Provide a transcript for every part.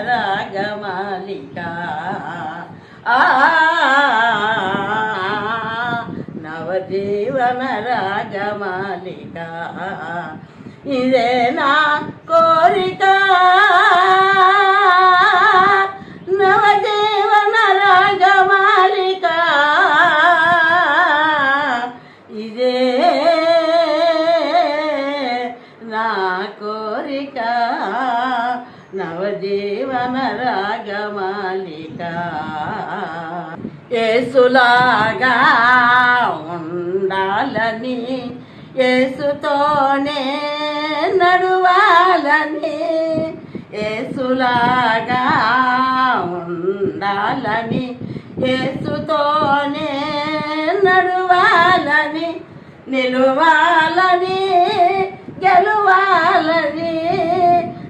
రాగమాలిక. నవజీవన రాగమాలిక. ఇదే నా కోరిక. నవజీవన రాగమాలిక ఏసులాగా ఉండాలని ఏసుతోనే నడువాలని ఏసులాగా ఉండాలని ఏసుతోనే నడువాలని నిలువాలని గెలువాలని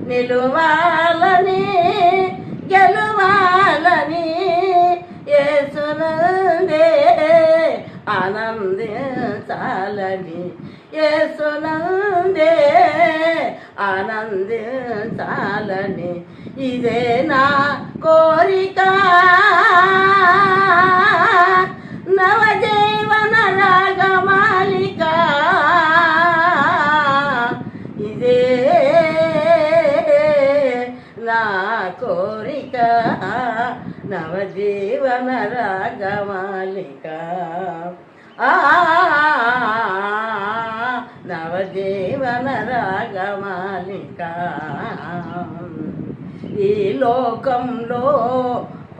నిలువాలని ఏసునందే ఆనందించాలని ఇదే నా కోరిక. నవజీవన రాగమాలిక ఇదే నా కోరిక. నవజీవన రాగమాలిక ఆ నవజీవన రాగమాలిక ఈ లోకంలో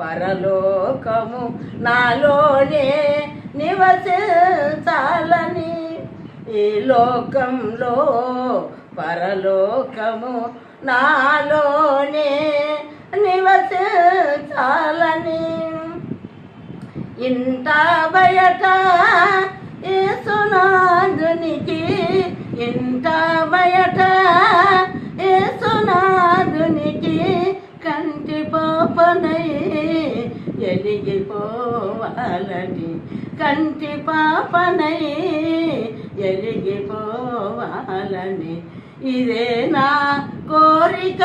పరలోకము నాలోనే నివసించాలని. ఈ లోకంలో పరలోకము నాలోనే నివసించాలని. ఇంట బయట ఏసునాథునికి ఇంట బయట ఏసునాథునికి కంటి పాపనై ఎలిగిపోవాలని. కంటి పాపనై ఎలిగిపోవాలని. ఇదే నా కోరిక.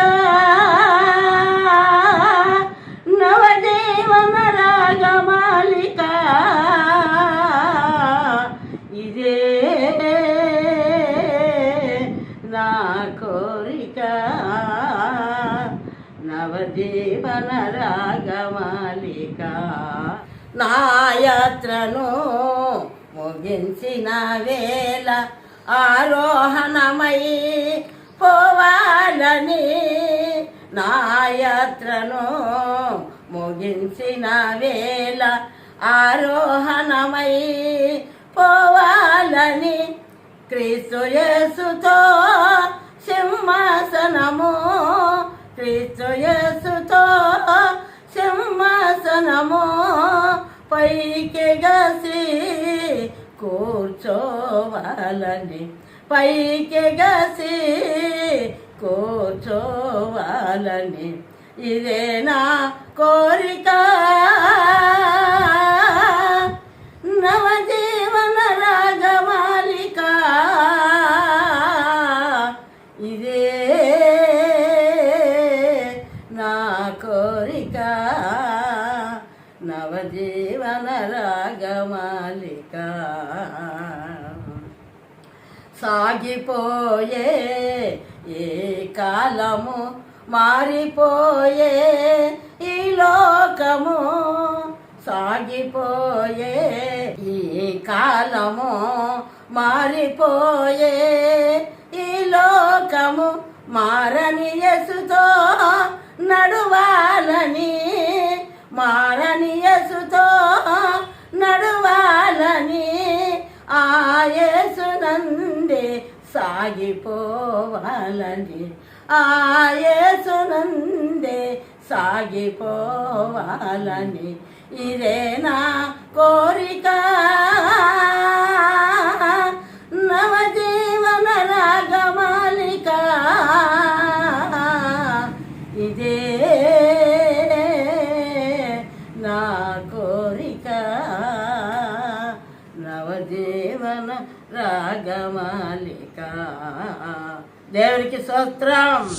నా కోరిక. నవజీవన రాగమాలిక. నా యాత్రను ముగించిన వేళ ఆరోహణమై పోవాలని నా యాత్రను ముగించిన వేళ ఆరోహణమై పోవాలని క్రీస్తు యేసుతో సింహాసనము క్రీస్తుయేసుతో సింహాసనము పైకి గసి కూర్చోవాలని పైకి గసి కూర్చోవాలని ఇదే నా కోరిక రాగమాలిక. సాగిపోయే ఏ కాలము మారిపోయే ఈ లోకము. సాగిపోయే ఈ కాలము మారిపోయే ఈ లోకము. మారని యసుతో నడువాలని మారని యసుతో సాగిపోవాలని ఆయసునందే సాగిపోవాలని. ఇదే నా కోరిక? రాగమాలిక. దేవునికి స్తోత్రం.